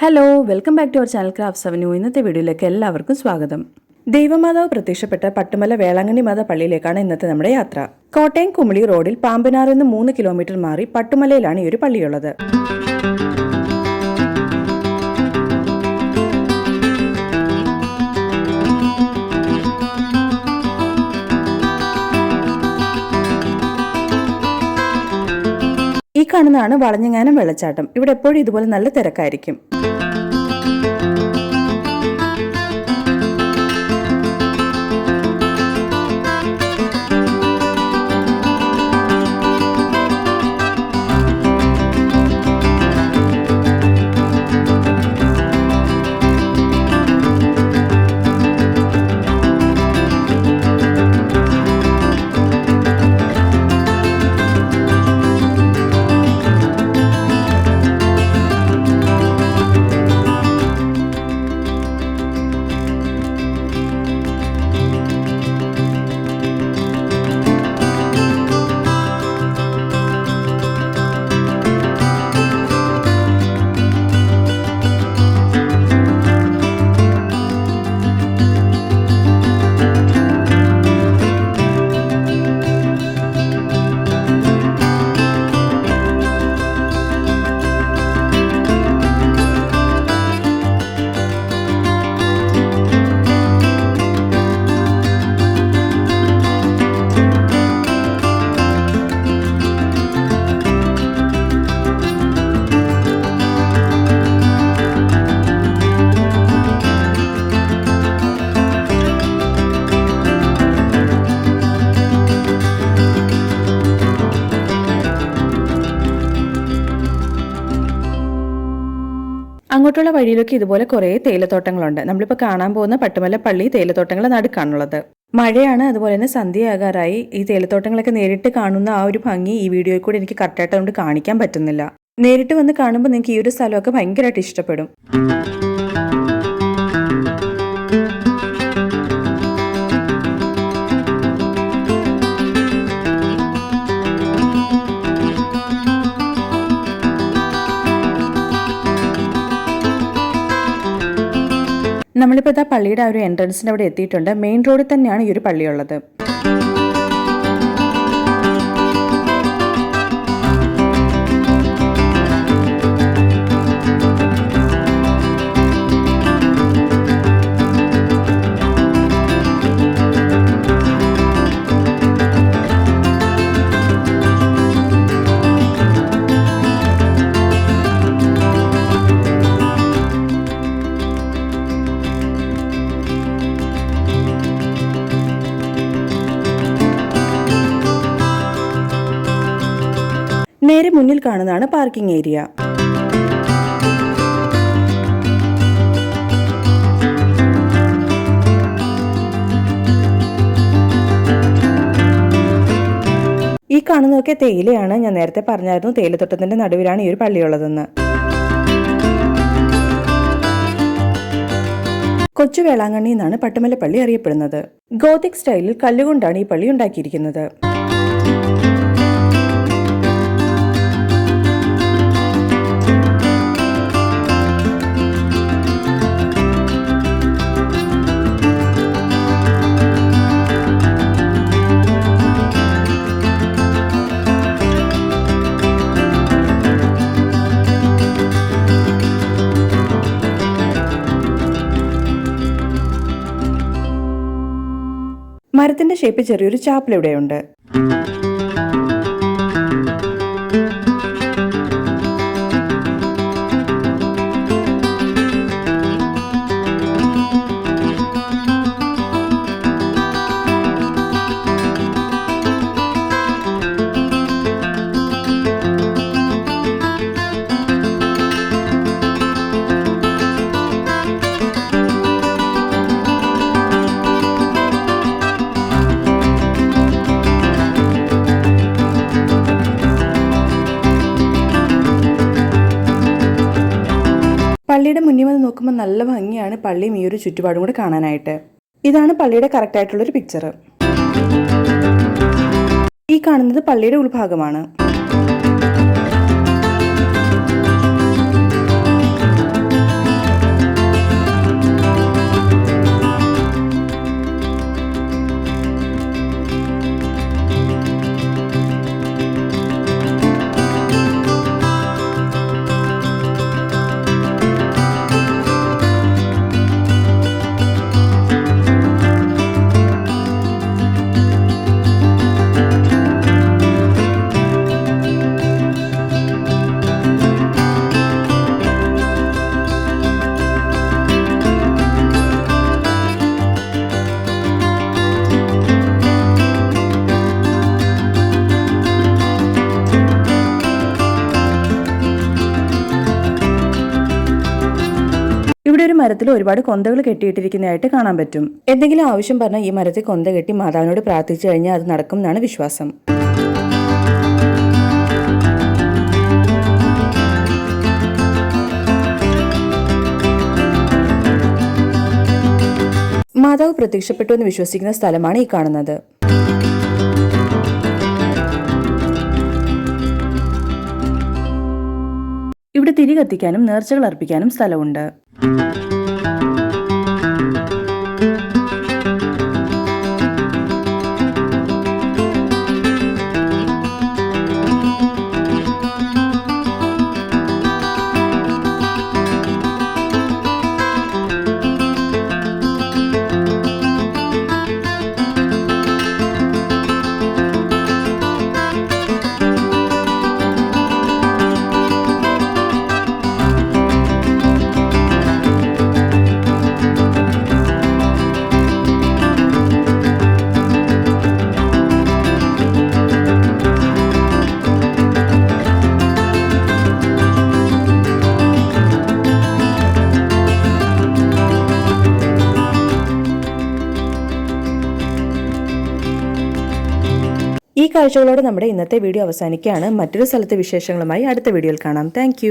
Hello welcome back to our channel craft സെവന്യൂ ഇന്നത്തെ വീഡിയോയിലേക്ക് എല്ലാവർക്കും സ്വാഗതം. ദൈവമാതാവ് പ്രത്യക്ഷപ്പെട്ട പട്ടുമല വേളാങ്കണ്ണി മാത പള്ളിയിലേക്കാണ് ഇന്നത്തെ നമ്മുടെ യാത്ര. കോട്ടയം കുമിളി റോഡിൽ പാമ്പനാറിൽ നിന്ന് മൂന്ന് കിലോമീറ്റർ മാറി പട്ടുമലയിലാണ് ഈ ഒരു പള്ളിയുള്ളത്. കാണുന്നതാണ് വളഞ്ഞങ്ങാനം വെള്ളച്ചാട്ടം. ഇവിടെ എപ്പോഴും ഇതുപോലെ നല്ല തിരക്കായിരിക്കും. അങ്ങോട്ടുള്ള വഴിയിലൊക്കെ ഇതുപോലെ കുറേ തേയിലത്തോട്ടങ്ങളുണ്ട്. നമ്മളിപ്പോൾ കാണാൻ പോകുന്ന പട്ടുമല പള്ളി തേയിലത്തോട്ടങ്ങൾ നടുക്കാണുള്ളത്. മഴയാണ് അതുപോലെ തന്നെ സന്ധ്യയാകാറായി. ഈ തേയിലത്തോട്ടങ്ങളൊക്കെ നേരിട്ട് കാണുന്ന ആ ഒരു ഭംഗി ഈ വീഡിയോയിൽ കൂടി എനിക്ക് കറക്റ്റായിട്ട് കൊണ്ട് കാണിക്കാൻ പറ്റുന്നില്ല. നേരിട്ട് വന്ന് കാണുമ്പോൾ നിങ്ങൾക്ക് ഈ ഒരു സ്ഥലമൊക്കെ ഭയങ്കരമായിട്ട് ഇഷ്ടപ്പെടും. നമ്മളിപ്പോൾ ഇതാ പള്ളിയുടെ ആ ഒരു എൻട്രൻസിന്റെ അവിടെ എത്തിയിട്ടുണ്ട്. മെയിൻ റോഡിൽ തന്നെയാണ് ഈ ഒരു പള്ളിയുള്ളത്. മുന്നിൽ കാണുന്നതാണ് പാർക്കിംഗ് ഏരിയ. ഈ കാണുന്നതൊക്കെ തേയിലയാണ്. ഞാൻ നേരത്തെ പറഞ്ഞായിരുന്നു തേയിലത്തോട്ടത്തിന്റെ നടുവിലാണ് ഈ ഒരു പള്ളിയുള്ളതെന്ന്. കൊച്ചു വേളാങ്കണ്ണി എന്നാണ് പട്ടുമല പള്ളി അറിയപ്പെടുന്നത്. ഗോതിക് സ്റ്റൈലിൽ കല്ലുകൊണ്ടാണ് ഈ പള്ളി ഉണ്ടാക്കിയിരിക്കുന്നത്. മരത്തിന്റെ ഷേപ്പ് ചെറിയൊരു ചാപ്പൽ പള്ളിയുടെ മുന്നിൽ വന്ന് നോക്കുമ്പോൾ നല്ല ഭംഗിയാണ് പള്ളിയും ഈ ഒരു ചുറ്റുപാടും കൂടെ കാണാനായിട്ട്. ഇതാണ് പള്ളിയുടെ കറക്റ്റ് ആയിട്ടുള്ളൊരു പിക്ചർ ഈ കാണുന്നത് പള്ളിയുടെ ഉൾഭാഗമാണ്. മരത്തിൽ ഒരുപാട് കൊന്തകൾ കെട്ടിയിട്ടിരിക്കുന്നതായിട്ട് കാണാൻ പറ്റും. എന്തെങ്കിലും ആവശ്യം പറഞ്ഞാൽ ഈ മരത്തിൽ കൊന്ത കെട്ടി മാതാവിനോട് പ്രാർത്ഥിച്ചു കഴിഞ്ഞാൽ അത് നടക്കും എന്നാണ് വിശ്വാസം. മാതാവ് പ്രത്യക്ഷപ്പെട്ടു എന്ന് വിശ്വസിക്കുന്ന സ്ഥലമാണ് ഈ കാണുന്നത്. ഇവിടെ തിരി കത്തിക്കാനും നേർച്ചകൾ അർപ്പിക്കാനും സ്ഥലമുണ്ട്. കാഴ്ചകളോടെ നമ്മുടെ ഇന്നത്തെ വീഡിയോ അവസാനിക്കുകയാണ്. മറ്റൊരു സ്ഥലത്തെ വിശേഷങ്ങളുമായി അടുത്ത വീഡിയോയിൽ കാണാം. താങ്ക്